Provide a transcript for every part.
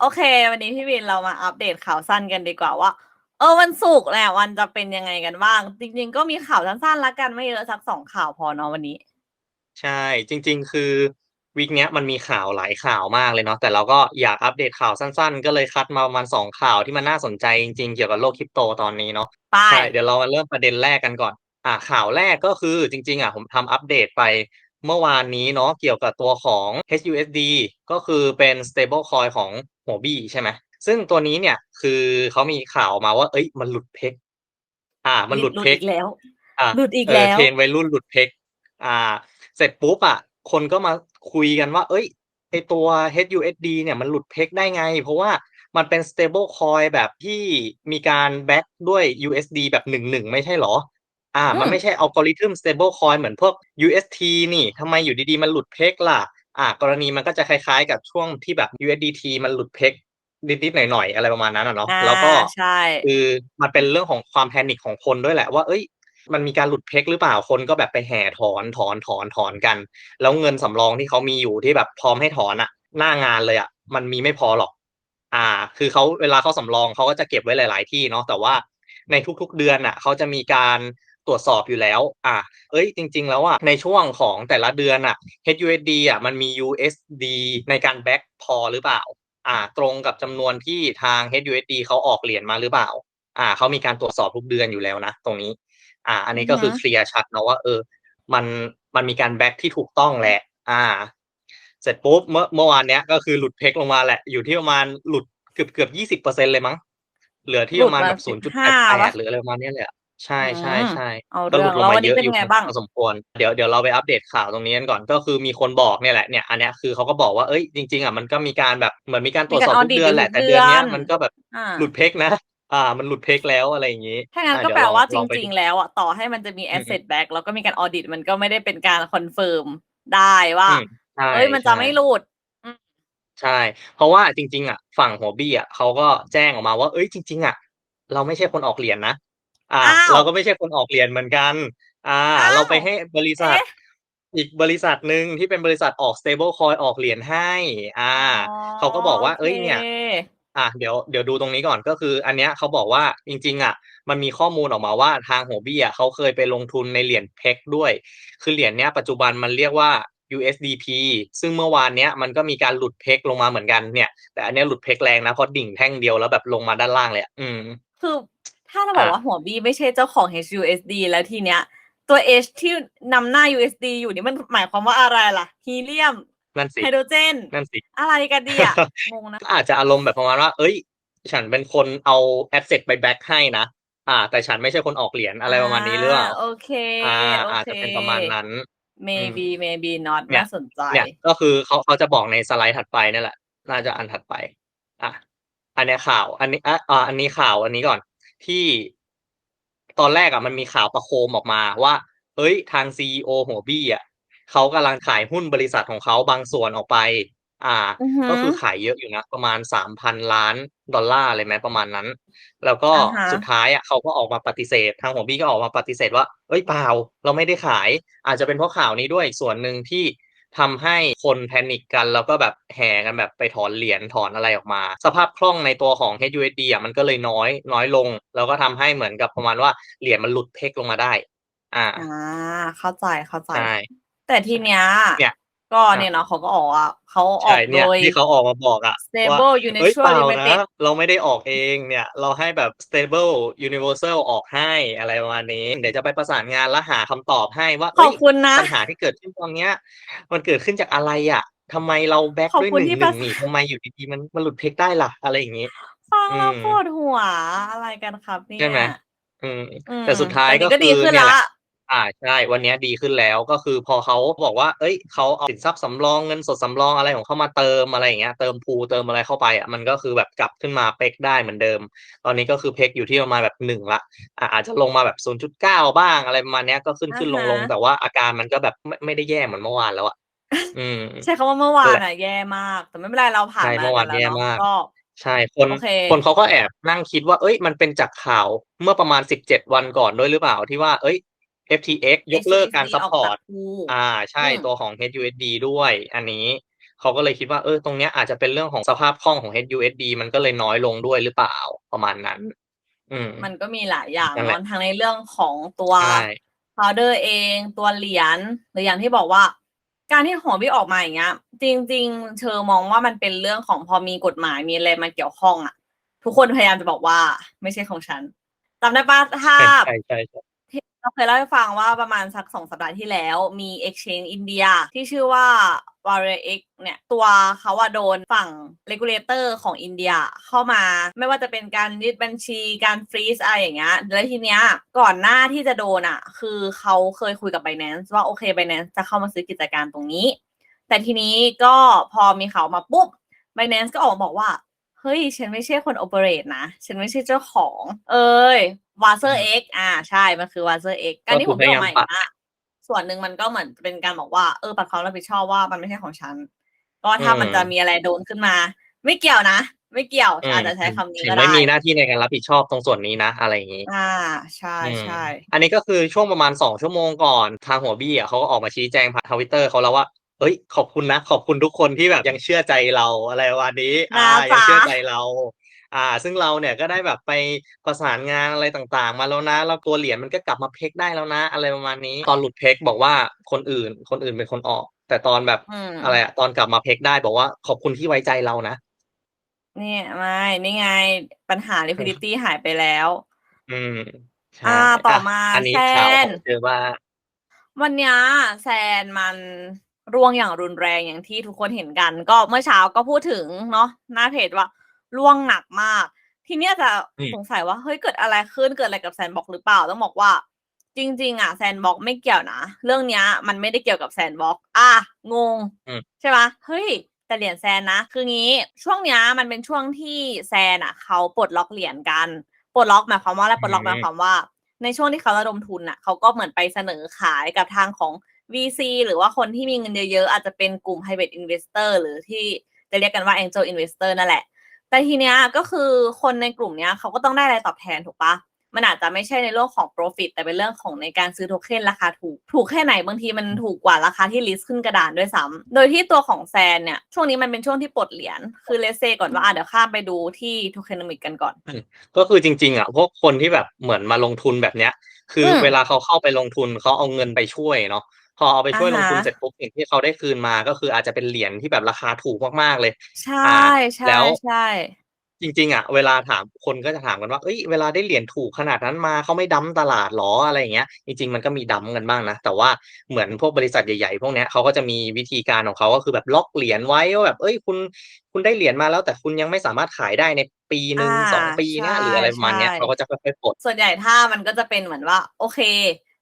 โอเค วันนี้พี่วินเรามาอัปเดตข่าวสั้นกันดีกว่าว่า เออวันศุกร์แหละวันจะเป็นยังไงกันบ้าง จริง ๆ ก็มีข่าวสั้นๆละกันไม่เยอะสักสองข่าวพอเนาะวันนี้ ใช่ จริง ๆ คือวีคเนี้ยมันมีข่าวหลายข่าวมากเลยเนาะแต่เราก็อยากอัปเดตข่าวสั้น ๆ ก็เลยคัดมาประมาณสองข่าวที่มันน่าสนใจจริง ๆ เกี่ยวกับโลกคริปโตตอนนี้เนาะไปใช่เดี๋ยวเรามาเริ่มประเด็นแรกกันก่อน อ่าข่าวแรกก็คือจริง ๆอะผมทำอัปเดตไป เมื่อวานนี้เนาะเกี่ยวกับตัวของ HUSD ก็คือเป็น stable coin ของหัวบี้ใช่ไหมซึ่งตัวนี้เนี่ยคือเขามีข่าวมาว่า เอ้ย มันหลุดเพกอ่า มันหลุดหลุดเพกอีกแล้วอ่าหลุดอีกเออแล้วเทรนวัยรุ่นหลุดเพกอ่า เสร็จปุ๊บอะ คนก็มาคุยกันว่า เอ้ยไอตัว HUSD เนี่ยมันหลุดเพกได้ไง เพราะว่ามันเป็น stable coin แบบที่มีการแบ็กด้วย USD แบบหนึ่งหนึ่งไม่ใช่เหรอ อ่าอืมันมไม่ใช่อัลกอริทึม stable coin เหมือนพวก UST นี่ทำไมอยู่ดีๆ มันหลุดเพกล่ะ อ่ากรณีมันก็จะคล้ายๆ กับช่วงที่แบบ USDT มันหลุดเพกนิดๆหน่อยๆ อะไรประมาณนั้นอะเนาะอ่าแล้วก็ใช่คือมันเป็นเรื่องของความแพนิคของคนด้วยแหละว่าเอ้ยมันมีการหลุดเพกหรือเปล่าคนก็แบบไปแห่ถอนถอนถอนถอนกัน แล้วเงินสำรองที่เขามีอยู่ที่แบบพร้อมให้ถอนอะหน้างานเลยอะมันมีไม่พอหรอก อ่า คือเขาเวลาเขาสำรองเขาก็จะเก็บไว้หลาย ๆ ที่เนาะแต่ว่าในทุก ๆ เดือนอะเขาจะมีการ ตรวจสอบอยู่แล้ว อ่าเอ้ย จริง ๆ แล้วอะในช่วงของแต่ละเดือนอะ HUSD อะมันมี USD ในการแบ็กพอหรือเปล่า อ่า ตรงกับจำนวนที่ทาง HUSD เขาออกเหรียญมาหรือเปล่า อ่าเขามีการตรวจสอบทุกเดือนอยู่แล้วนะ ตรงนี้ อ่า อันนี้ก็คือเคลียร์ชัดเนาะว่าเออ มันมันมีการแบ็กที่ถูกต้องแหละ อ่า เสร็จปุ๊บเมื่อเมื่อวานเนี้ยก็คือหลุดเพกลงมาแหละ อยู่ที่ประมาณหลุดเกือบเกือบยี่สิบเปอร์เซ็นเลยมั้งเหลือที่หลุปดระมาณมาแบบศูสินย์บจุดแปห้าดแปปะดหรืออะไรประมาณเนี้ยเลยอะ ใช่อืใช่มใช่เอาก็หเรื่ลุองดลงแล้วมาวันเยนี้อะเป็นอยู่ไงพอบ้างสมควร เดี๋ยวเดี๋ยวเราไปอัปเดตข่าวตรงนี้กันก่อน ก็คือมีคนบอกเนี่ยแหละเนี่ยอันเนี้ยคือเขาก็บอกว่าเอ้ยจริง ๆอะมันก็มีการแบบเหมือนมีการตรมีวจการสอบออทุกดิตเดือนทุแหละกแต่เดืเดือนอเนี้ยน มันก็แบบอ่า หลุดเพกนะ อ่า มันหลุดเพกแล้วอะไรอย่างงี้ ถ้างั้นอ่าก็เดี๋ยวแปลลองว่าจลองไปริงดูๆแล้วอะต่อให้มันจะมี อืม asset back แล้วก็มีการออดิตมันก็ไม่ได้เป็นการคอนเฟิร์มได้ว่า อืมใช่เอ้ยมันจะใช่ ไม่หลุดอืมใช่ เพราะว่าจริง ๆ อะ ฝั่งหัวบี้อะเขาก็แจ้งออกมาว่า เอ้ยจริง ๆ อะ เราไม่ใช่คนออกเหรียญนะ อ่า อ้าว เราก็ไม่ใช่คนออกเหรียญเหมือนกัน อ่า อ้าเราว ไปให้บริษัท เอ๊ะ อีกบริษัทหนึ่งที่เป็นบริษัทออก stable coin ออกเหรียญให้ อ่า อ๋อ เขาก็บอกว่าโอเอ้ยเคเนี่ย อะเดี๋ยวเดี๋ยวดูตรงนี้ก่อนก็คือ อันเนี้ยเขาบอกว่าจริง ๆ อะ มันมีข้อมูลออกมาว่าทางหัวบี้อะเขาเคยไปลงทุนในเหรียญเพกด้วย คือเหรียญเนี้ยปัจจุบันมันเรียกว่า USDP ซึ่งเมื่อวานเนี้ยมันก็มีการหลุดเพกลงมาเหมือนกันเนี่ย แต่อันเนี้ยหลุดเพกแรงนะเพราะดิ่งแท่งเดียวแล้วแบบลงมาด้านล่างเลยอะอืม คือ ถ้าเราบอกอะว่าหัวบี้ไม่ใช่เจ้าของ HUSD แล้วทีเนี้ย ตัว H ที่นำหน้า USD อยู่นี่มันหมายความว่าอะไรล่ะฮีเลียมนั่นสิไฮโดรเจนนั่นสิอะไรกันดีอะงงนะก็อาจจะอารมณ์แบบประมาณว่า เอ้ย ฉันเป็นคนเอาแอสเซทไปแบ็กให้นะอ่า แต่ฉันไม่ใช่คนออกเหรียญอะไรประมาณนี้หรือเปล่าโอเคอ่าโออาจเคจะเป็นประมาณนั้น maybe maybe not เนี่ยน่าสนใจเนี่ยก็คือเขาเขาจะบอกในสไลด์ถัดไปนี่แหละ น่าจะอันถัดไป อะ อันเนี้ยข่าว อันนี้อะอ่าอันนี้ข่าวอันนี้ก่อน ที่ตอนแรกอะมันมีข่าวประโคมออกมาว่า เฮ้ยทางซีอหัวบี้อะเขากำลังขายหุ้นบริษัทของเขาบางส่วนออกไป อ่าอือหือก็คือขายเยอะอยู่นะ ประมาณสามพันล้านดอลลาร์เลยไหมประมาณนั้น แล้วก็อ่าฮะสุดท้ายอะเขาก็ออกมาปฏิเสธ ทางหัวบี้ก็ออกมาปฏิเสธว่าเอ้ยเปล่า เราไม่ได้ขาย อาจจะเป็นเพราะข่าวนี้ด้วยส่วนหนึ่งที่ ทำให้คนแพนิคกันแล้วก็แบบแห่กันแบบไปถอนเหรียญถอนอะไรออกมา สภาพคล่องในตัวของ HUSD อะมันก็เลยน้อยน้อยลง แล้วก็ทำให้เหมือนกับประมาณว่าเหรียญมันหลุดเพกลงมาได้ อ่าอ่าเข้าใจเข้าใจใช่แต่ทีเนี้ยเนี่ย ก็เนี่ยเนาะเขาก็ออกอะเขาออใช่กเนี่โดยย ที่เขาออกมาบอกอะว่า Stable เอ้ย Universal เปล่านะ Limited เราไม่ได้ออกเองเนี่ย เราให้แบบ stable universal ออกให้อะไรประมาณนี้ เดี๋ยวจะไปประสานงานแล้วหาคำตอบให้ว่าขเอ้อบยคุณนะ ปัญหาที่เกิดขึ้นตอนเนี้ย มันเกิดขึ้นจากอะไรอะทำไมเราแบ็กขอบด้วยคุณหนึ่งที่หปนึ่ระงสานี่นทำไมอยู่ดีๆมันมันหลุดเพกได้ล่ะ อะไรอย่างงี้ ฟังอืแล้วมปวดหัวอะไรกันครับเนี่ใช่ไหมยอืม อืมแต่สุดท้ายแต่ก็นี่ก็คืดีอขึ้นเนี่ยแหละ ละ อ่าใช่วันเนี้ยดีขึ้นแล้วก็คือพอเขาบอกว่า เอ้ยเขาเอาสินทรัพย์สำรองเงินสดสำรองอะไรของเขามาเติมอะไรอย่างเงี้ยเติมพูลเติมอะไรเข้าไปอะมันก็คือแบบกลับขึ้นมาเป๊กได้เหมือนเดิม ตอนนี้ก็คือเพกอยู่ที่ประมาณแบบหนึ่งละอะอาจจะลงมาแบบศูนย์จุดเก้าบ้างอะไรประมาณเนี้ยก็ขึ้นขึ้นลงลงอ่าฮะแต่ว่าอาการมันก็แบบไม่ไม่ได้แย่เหมือนเมื่อวานแล้วอะอืมใช้คำว่าเมื่อวานั่นนแหละอะแย่มาก แต่ไม่เป็นไรเราผ่านใช่มาเมื่อวานแล้วแย่เนาะมากก็ใช่คนโอเคคนเขาก็แอบนั่งคิดว่า เอ้ย มันเป็นจากข่าวเมื่อประมาณสิบเจ็ดวันก่อนด้วยหรือเปล่าที่ว่า เอ้ย FTX ยกเลิกการ HUSD ซัพพอร์ตออกจาก pool อ่า ใช่อืมตัวของ HUSD ด้วย อันนี้เขาก็เลยคิดว่าเออตรงเนี้ยอาจจะเป็นเรื่องของสภาพคล่องของ HUSD มันก็เลยน้อยลงด้วยหรือเปล่าประมาณนั้น อืม มันก็มีหลายอย่างนั่นแหละเนาะทั้งในเรื่องของตัวใช่พาวเดอร์เองตัวเหรียญหรืออย่างที่บอกว่า การที่ของพี่ออกมาอย่างเงี้ย จริง ๆเชอมองว่ามันเป็นเรื่องของพอมีกฎหมายมีอะไรมาเกี่ยวข้องอะทุกคนพยายามจะบอกว่า ไม่ใช่ของฉันจำได้ปะถ้าใช่ใช่ใช่ที่ เราเคยเล่าให้ฟังว่าประมาณสักสองสัปดาห์ที่แล้วมี exchange อินเดียที่ชื่อว่า w a r r e x เนี่ยตัวเขาว่าโดนฝั่ง regulator ของอินเดียเข้ามาไม่ว่าจะเป็นการยึดบัญชีการฟรีซอะไรอย่างเงี้ยแล้วทีเนี้ยก่อนหน้าที่จะโดนอะ คือเขาเคยคุยกับ Binance ว่าโอเค Binance จะเข้ามาซื้อกิจการตรงนี้ แต่ทีนี้ก็พอมีเขามาปุ๊บ Binance ก็ออกมาบอกว่าเฮ้ย ฉันไม่ใช่คนโอเปเรตนะ ฉันไม่ใช่เจ้าของ เอ้ย วาเซอร์เอ็กอ่าใช่ มันคือวาเซอร์เอ็กการที่ผมไม่ออกมาอย่างนี้ส่วนหนึ่งมันก็เหมือนเป็นการบอกว่าเออปัดความรับผิดชอบว่ามันไม่ใช่ของฉันก็ถ้ามันจะมีอะไรโดนขึ้นมา ไม่เกี่ยวนะ ไม่เกี่ยวอืมอาจจะใช้คำนี้ถึงก็ได้ไม่มีหน้าที่ในการรับผิดชอบตรงส่วนนี้นะอะไรอย่างนี้ อ่าใช่อืมใช่อันนี้ก็คือช่วงประมาณสองชั่วโมงก่อนทางหัวบี้อะเขาก็ออกมาชี้แจงผ่านทวิตเตอร์เขาแล้วว่าเอ้ยขอบคุณนะ ขอบคุณทุกคนที่แบบยังเชื่อใจเราอะไรวันนี้อ่านะยังจ๊ะเชื่อใจเรา อ่า ซึ่งเราเนี่ยก็ได้แบบไปประสานงานอะไรต่างๆ มาแล้วนะแล้วตัวเหรียญมันก็กลับมาเพกได้แล้วนะ อะไรประมาณนี้ ตอนหลุดเพกบอกว่าคนอื่น คนอื่นเป็นคนออก แต่ตอนแบบอืมอะไรอะตอนกลับมาเพกได้บอกว่าขอบคุณที่ไว้ใจเรานะนี่ไม่นี่ไงปัญหา liquidity หายไปแล้ว อืมใช่อ่าต่อมาอันนี้แซข่าวขนองเจอว่า วันเนี้ยแซนมันร่วงอย่างรุนแรงอย่างที่ทุกคนเห็นกัน ก็เมื่อเช้าก็พูดถึงเนาะหน้าเพจว่า ร่วงหนักมาก ทีเนี้ยจะอืมสงสัยว่าเฮ้ยเกิดอะไรขึ้นเกิดอะไรกับแซนบ็อกหรือเปล่าต้องบอกว่า จริง ๆ อะแซนบ็อกไม่เกี่ยวนะเรื่องเนี้ย มันไม่ได้เกี่ยวกับแซนบ็อกอะงงอืมใช่ปะเฮ้ยแต่เหรียญแซนนะ คืองี้ช่วงเนี้ยมันเป็นช่วงที่แซนอะ เขาปลดล็อกเหรียญกันปลดล็อกหมายความว่าอะไรปลดล็อกหมายความว่า ในช่วงที่เขาระดมทุนอะเขาก็เหมือนไปเสนอขายกับทางของ VC หรือว่าคนที่มีเงินเยอะๆ อาจจะเป็นกลุ่ม private investor หรือที่จะเรียกกันว่า angel investor นั่นแหละ แต่ทีเนี้ยก็คือคนในกลุ่มเนี้ยเขาก็ต้องได้อะไรตอบแทนถูกปะมันอาจจะไม่ใช่ในเรื่องของ profit แต่เป็นเรื่องของในการซื้อโทเค็นราคาถูก ถูกแค่ไหนบางทีมันถูกกว่าราคาที่ list ขึ้นกระดานด้วยซ้ำโดยที่ตัวของแซนเนี่ย ช่วงนี้มันเป็นช่วงที่ปลดเหรียญคือเลเซก่อนว่าอะเดี๋ยวข้ามไปดูที่ tokenomics กันก่อน ก็คือจริง ๆอะพวกคนที่แบบเหมือนมาลงทุนแบบเนี้ย คืออมเวลาเขาเข้าไปลงทุนเขาเอาเงินไปช่วยเนาะ พอเอาไปช่วยลอ่างฮะทุนเสร็จปุ๊บสิ่งที่เขาได้คืนมาก็คืออาจจะเป็นเหรียญที่แบบราคาถูกมากๆเลย ใช่ใช่แล้วใช่จริงๆอะเวลาถามคนก็จะถามกันว่าเอ้ยเวลาได้เหรียญถูกขนาดนั้นมาเขาไม่ดั้มตลาดหรออะไรอย่างเงี้ย จริง ๆ มันก็มีดั้มกันบ้างนะ แต่ว่าเหมือนพวกบริษัทใหญ่ๆ พวกเนี้ยเขาก็จะมีวิธีการของเขาก็คือแบบล็อกเหรียญไว้ว่าแบบเอ้ยคุณคุณได้เหรียญมาแล้ว แต่คุณยังไม่สามารถขายได้ในปีหนึ่งอ่าสองปีนะใช่หรืออะไรประมาณเนี้ยใช่เขาก็จะค่อยๆปลดส่วนใหญ่ถ้ามันก็จะเป็นเหมือนว่า โอเค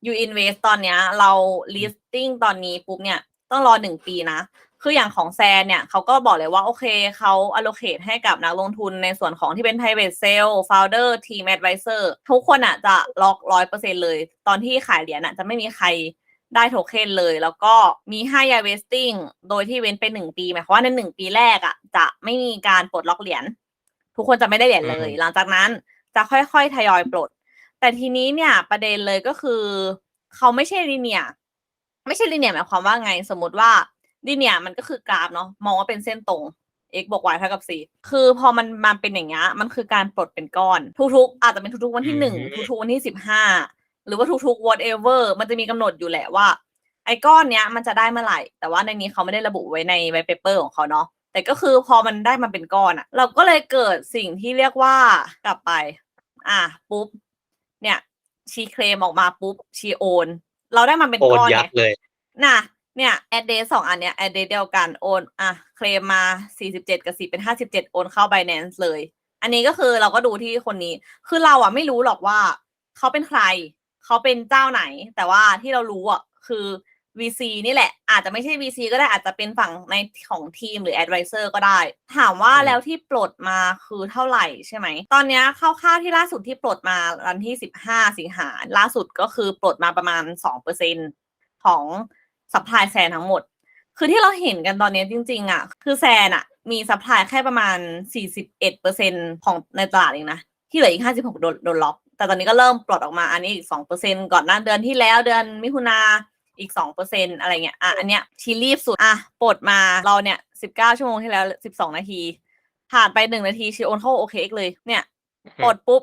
you invest ตอนเนี้ย เรา listing ตอนนี้ปุ๊บเนี่ยต้องรอหนึ่งปีนะ คืออย่างของแซนเนี่ยเขาก็บอกเลยว่า โอเคเขา allocate ให้กับนักลงทุนในส่วนของที่เป็น private sale founder team advisor ทุกคนอะจะล็อกร้อยเปอร์เซ็นเลย ตอนที่ขายเหรียญอะจะไม่มีใครได้โทเค็นเลย แล้วก็มีให้ year vesting โดยที่เว้นไปหนึ่งปีหมายความว่าในหนึ่งปีแรกอะจะไม่มีการปลดล็อกเหรียญทุกคนจะไม่ได้เหรียญเลยอืมหลังจากนั้นจะค่อยๆ ทยอยปลด แต่ทีนี้เนี่ยประเด็นเลยก็คือ เขาไม่ใช่ลีเนียไม่ใช่ลีเนียหมายความว่าไงสมมติว่าลีเนียมันก็คือกราฟเนาะมองว่าเป็นเส้นตรง x บวก y เท่ากับ c คือพอมันมาเป็นอย่างเงี้ยมันคือการปลดเป็นก้อน ทุกๆ อาจจะเป็นทุกๆวันที่หนึ่งอืมทุกๆวันที่สิบห้าหรือว่าทุกๆ whatever มันจะมีกำหนดอยู่แหละว่า ไอ้ก้อนเนี้ยมันจะได้เมื่อไหร่ แต่ว่าในนี้เขาไม่ได้ระบุไว้ในไวเปเปอร์ของเขาเนาะแต่ก็คือพอมันได้มาเป็นก้อนอะเราก็เลยเกิดสิ่งที่เรียกว่ากลับไป อะปุ๊บ เนี่ยชีเคลมออกมาปุ๊บชีโอน เราได้มาเป็นโอนก้อนยัไงบเลยน่ะ เนี่ยแอดเดสองอันเนี้ยแอดเดเดียวกันโอนอะเคลมมาสี่สิบเจ็ดกับสี่เป็นห้าสิบเจ็ดโอนเข้า Binance เลย อันนี้ก็คือเราก็ดูที่คนนี้ คือเราอะไม่รู้หรอกว่าเขาเป็นใคร เขาเป็นเจ้าไหน แต่ว่าที่เรารู้อะคือ VC นี่แหละ อาจจะไม่ใช่ VC ก็ได้อาจจะเป็นฝั่งในของทีมหรือ advisor ก็ได้ ถามว่าอืมแล้วที่ปลดมาคือเท่าไหร่ใช่ไหม ตอนเนี้ยคร่าวๆที่ล่าสุดที่ปลดมาวันที่ 15 สิงหาล่าสุดก็คือปลดมาประมาณ 2%ของซัพพลายแซนทั้งหมด คือที่เราเห็นกันตอนนี้จริงๆอะ คือแซนอะ มีซัพพลายแค่ประมาณ 41%ของในตลาดเองนะ ที่เหลืออีก 56 โดนโดนล็อก แต่ตอนนี้ก็เริ่มปลดออกมาอันนี้อีก 2%ก่อนหน้าเดือนที่แล้วเดือนมิถุนา อีกสองเปอร์เซ็นอะไรเงี้ยอะอันเนี้ยที่รีบสุดอะปลดมาเราเนี่ยสิบเก้าชั่วโมงที่แล้วสิบสองนาที ผ่านไปหนึ่งนาทีชีโอนเข้าโอเคเลยเนี่ยปลดปุ๊บ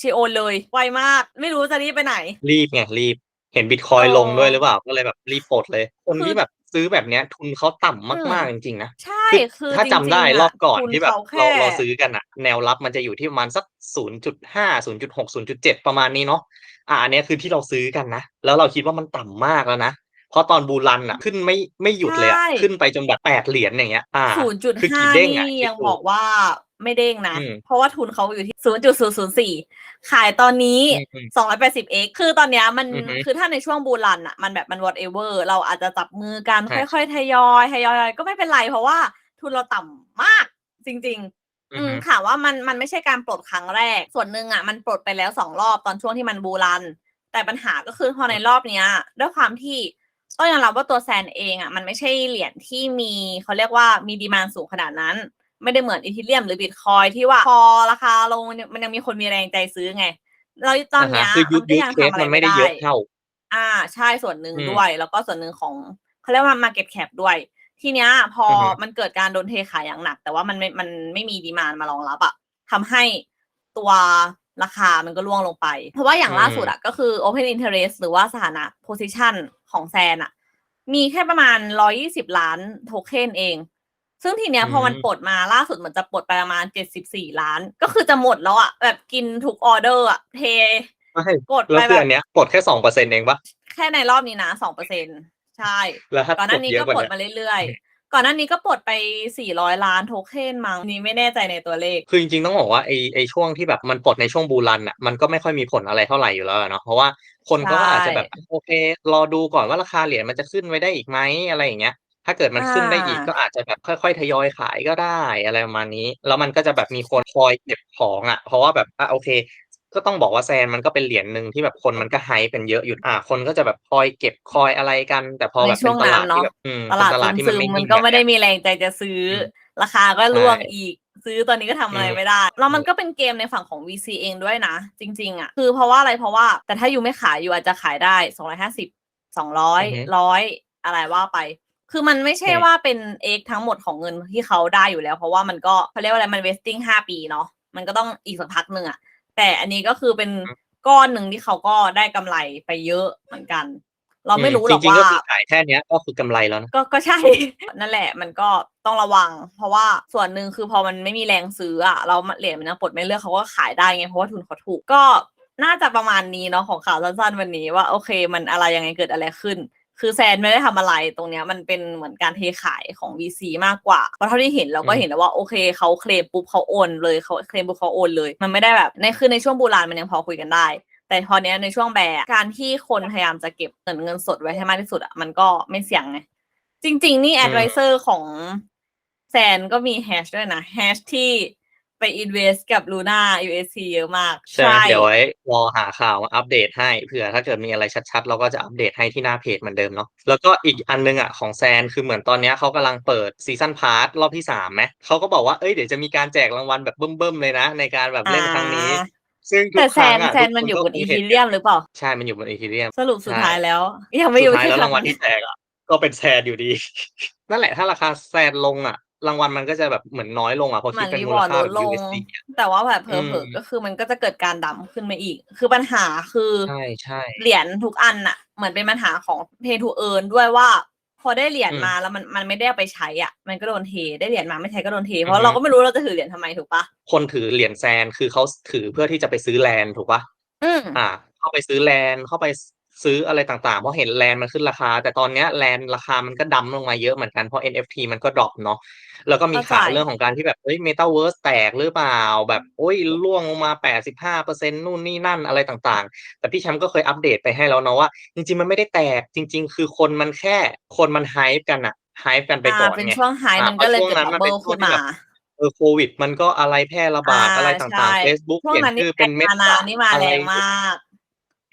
ชีโอนเลยไวมาก ไม่รู้จะรีบไปไหน รีบไงรีบ เห็นบิตคอยเออลงด้วยหรือเปล่าก็เลยแบบรีบปลดเลย คนคือที่แบบ ซื้อแบบเนี้ย ทุนเขาต่ำอืมากมๆจริงๆนะใช่คือคือถ้าจำได้จริงๆรอะอบก่อนทุนที่แบบเขาเราแค่เราซื้อกันอะแนวรับมันจะอยู่ที่ประมาณสักศูนย์จุดห้าศูนย์จุดหกศูนย์จุดเจ็ดประมาณนี้เนาะอ่าอันเนี้ยคือที่เราซื้อกันนะแล้วเราคิดว่ามันต่ำมากแล้วนะเพราะตอนบูรันอะขึ้นไม่ไม่หยุดเลยอะใช่ขึ้นไปจนแบบแปดเหรียญอย่างเงี้ยอ่าศูนย์จุดคือห้ากี่เด้งนี่อะคิดยังดูบอกว่า ไม่เด้งนะ อืมเพราะว่าทุนเขาอยู่ที่ศูนย์จุดศูนย์ศูนย์สี่ขายตอนนี้ อืมอืมสองร้อยแปดสิบ x คือตอนเนี้ยมันอือฮึคือถ้าในช่วงบูรันอะมันแบบมัน whatever เราอาจจะจับมือกันใช่ค่อยๆ ทยอยทยอย ก็ไม่เป็นไร เพราะว่าทุนเราต่ำมากจริง ๆ อือือมฮึถามว่ามันมันไม่ใช่การปลดครั้งแรก ส่วนหนึ่งอะมันปลดไปแล้วสองรอบตอนช่วงที่มันบูรัน แต่ปัญหาก็คือพอในรอบเนี้ย ด้วยความที่ต้องยอมรับว่าตัวแซนเองอะมันไม่ใช่เหรียญที่มีเขาเรียกว่ามีดีมานสูงขนาดนั้น ไม่ได้เหมือนอีทีเรียมหรือบิตคอยที่ว่าพอราคาลงมันยังมันยังมีคนมีแรงใจซื้อไงแล้วตอนเนี้ยาฮะคือยูมันก็ยูยังเคสทำอะไรมันไม่ไม่ได้ได้เยอะเท่า อ่าใช่ส่วนหนึ่งอืมด้วย แล้วก็ส่วนหนึ่งของเขาเรียกว่า market cap ด้วย ทีเนี้ย พอออฮึมันเกิดการโดนเทขายอย่างหนัก แต่ว่ามันไม่มันไม่มีดีมานมารองรับอะทำให้ตัวราคามันก็ร่วงลงไป เพราะว่าอย่างล่าสุดอะก็คือ open interest หรือว่าสถานะ position ของแซนอะมีแค่ประมาณ120ล้านโทเค็นเอง ซึ่งทีเนี้ยพอมันอืมปลดมาล่าสุดเหมือนจะปลดไปประมาณ74ล้าน ก็คือจะหมดแล้วอะแบบกินทุกออเดอร์อะเทไม่กดแล้วไปคือแบบอันเนี้ยปลดแค่สองเปอร์เซ็นต์เองปะแค่ในรอบนี้นะสองเปอร์เซ็นใช่แล้วถ้าก่อนหปลน้าดนี้เยอะก็กว่าปลดเนี้ยมาเรื่อยๆ ก่อนหน้านี้ก็ปลดไปสี่ร้อยล้านโทเค็นมั้งนี่ไม่แน่ใจในตัวเลข คือจริงๆต้องบอกว่าไอ้ไอ้ช่วงที่แบบมันปลดในช่วงบูรันอะมันก็ไม่ค่อยมีผลอะไรเท่าไหร่อยู่แล้วอะเนาะเพราะว่าคนก็ใช่อาจจะแบบโอเค รอดูก่อนว่าราคาเหรียญมันจะขึ้นไว้ได้อีกไหมอะไรอย่างเงี้ย ถ้าเกิดมันขึ้นได้อีกอ่าก็อาจจะแบบค่อยๆทยอยขายก็ได้อะไรประมาณนี้ แล้วมันก็จะแบบมีคนคอยเก็บของอะ เพราะว่าแบบอะโอเค ก็ต้องบอกว่าแซนมันก็เป็นเหรียญหนึ่งที่แบบคนมันก็ไฮเป็นเยอะอยู่อะคนก็จะแบบคอยเก็บคอยอะไรกัน แต่พอในแบบช่เป็วนงตนั้ลานดที่เนาะแบบอืมตลาดเป็นตลาดที่มันซึไม่มๆมันนิ่งก็แบบไม่ได้เนี้ยมีแรงใจจะซื้ออมราคาก็ร่วงใช่อีกซื้อตอนนี้ก็ทำอะไรอืมไม่ได้ แล้วมันก็เป็นเกมในฝั่งของ VC เองด้วยนะ จริง ๆ อะ คือเพราะว่าอะไรเพราะว่า แต่ถ้าอยู่ไม่ขายอยู่อาจจะขายได้สองร้อยห้าสิบสองร้อยอือฮึร้อยอะไรว่าไป คือมันไม่ใช่อืมว่าเป็นเอกทั้งหมดของเงินที่เขาได้อยู่แล้ว เพราะว่ามันก็เขาเรียกว่าอะไรมัน vesting ห้าปีเนาะมันก็ต้องอีกสักพักหนึ่งอะแต่อันนี้ก็คือเป็นก้อนหนึ่งที่เขาก็ได้กำไรไปเยอะเหมือนกัน เราไม่รู้หรอกจริงๆว่าก็คือขายแค่เนี้ยก็คือกำไรแล้วนะก็ก็ใช่นั่นแหละ มันก็ต้องระวัง เพราะว่าส่วนหนึ่งคือพอมันไม่มีแรงซื้ออะเราเหรียญมันยังปลดไม่เลือกเขาก็ขายได้ไงเพราะว่าทุนเขาถูกก็น่าจะประมาณนี้เนาะของข่าวสั้นๆวันนี้ว่าโอเค มันอะไรยังไงเกิดอะไรขึ้น คือแซนไม่ได้ทำอะไรตรงเนี้ยมันเป็นเหมือนการเทขายของ VC มากกว่า เพราะเท่าที่เห็นเราก็อืมเห็นแล้วว่าโอเคเขาเคลมปุ๊บเขาโอนเลยเขาเคลมปุ๊บเขาโอนเลย มันไม่ได้แบบในคือในช่วงโบราณมันยังพอคุยกันได้ แต่พอเนี้ยในช่วงแบร์การที่คนพยายามจะเก็บเงินเงินสดไว้ให้มากที่สุดอะมันก็ไม่เสี่ยงไงจริง ๆ นี่อืม advisor ของแซนก็มีแฮชด้วยนะแฮชที่ ไป invest กับ Luna USC เยอะมาก ใช่ไหมเดี๋ยวไว้รอหาข่าวมาอัปเดตให้เผื่อถ้าเกิดมีอะไรชัดๆ เราก็จะอัปเดตให้ที่หน้าเพจเหมือนเดิมเนาะแล้วก็อีกอันนึงอะของแซนคือเหมือนตอนเนี้ยเขากำลังเปิดซีซั n นพาร์ทรอบที่สามไหมเขาก็บอกว่าเอ้ยเดี๋ยวจะมีการแจกรางวัลแบบเบิ่มๆเลยนะ ในการแบบเล่นครั้งนี้อ่าซึ่งทุแต่กแซครั้งนอะแซนมันอยู่บนทุอีกคทีก็เรียมหรือเปล่า ใช่ มันอยู่บนอีทีเรียม สรุปสุดท้ายใช่แล้ว ยังไม่สุอยู่ดท้ายที่แล้วรางวัลไหนที่แจกอะก็เป็นแซนอยู่ดี นั่นแหละถ้าราคาแซนลงอะ รางวัลมันก็จะแบบเหมือนน้อยลงอะเพราะเหมืคิอดนเป็นรีมูวลอร์ดค่าลแบดบลง USD อะแต่ว่าแบบเพอือมเพอก็คือมันก็จะเกิดการดำขึ้นมาอีก คือปัญหาคือใช่ใช่เหรียญทุกอันน่ะ เหมือนเป็นปัญหาของ pay to earn ด้วยว่า พอได้เหรียญอืมมาแล้วมันมันไม่ได้เอาไปใช้อะ มันก็โดนเทได้เหรียญมาไม่ใช้ก็โดนเท เพอือราะฮึเราก็ไม่รู้เราจะถือเหรียญทำไมถูกปะคนถือเหรียญแซนคือเขาถือเพื่อที่จะไปซื้อแลนด์ถูกปะอืมอ่า เข้าไปซื้อแลนด์เข้าไป ซื้ออะไรต่างๆ เพราะเห็นแลนด์มันขึ้นราคา แต่ตอนเนี้ยแลนด์ราคามันก็ดำลงมาเยอะเหมือนกันเพราะ NFT มันก็ดรอปเนาะแล้วก็มีเข้าใจข่าวเรื่องของการที่แบบเอ้ย Metaverse แตกหรือเปล่า แบบโอ้ยร่วงลงมา 85เปอร์เซ็นนู่นนี่นั่นอะไรต่างๆ แต่พี่แชมป์ก็เคยอัปเดตไปให้แล้วเนาะว่า จริงๆมันไม่ได้แตกจริง ๆ คือคนมันแค่คนมันไฮป์กันอะไฮป์กันไปอ่าก่อนเป็นไงช่วงไฮอ่ามันก็เลยเพราะช่วงเกิดนั้นบัมับนเป็เบินลช่วงขึ้นที่มาแบบเออโควิด มันก็อะไรแพร่ระบาดอ่าอะไรต่างใช่ๆ Facebook ช่วเปงลี่ยนนั้นนี่ชื่อเป็นเมนานาตานี่มาอะไรแรงมาก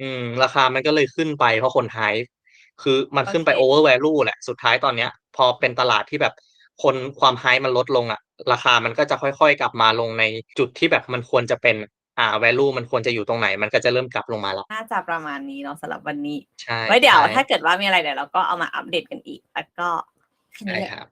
อืม ราคามันก็เลยขึ้นไปเพราะคนไฮป์คือมันขึ้นไปโอเคโอเวอร์แวลูแหละ สุดท้ายตอนเนี้ย พอเป็นตลาดที่แบบคนความไฮป์มันลดลงอะ ราคามันก็จะค่อยๆ กลับมาลงในจุดที่แบบมันควรจะเป็น อ่า value มันควรจะอยู่ตรงไหน มันก็จะเริ่มกลับลงมาแล้ว น่าจะประมาณนี้เนาะสำหรับวันนี้ ใช่ไว้เดี๋ยวใช่ถ้าเกิดว่ามีอะไรเดี๋ยวเราก็เอามาอัปเดตกันอีก แล้วก็แค่นี้ใช่แหละ ครับ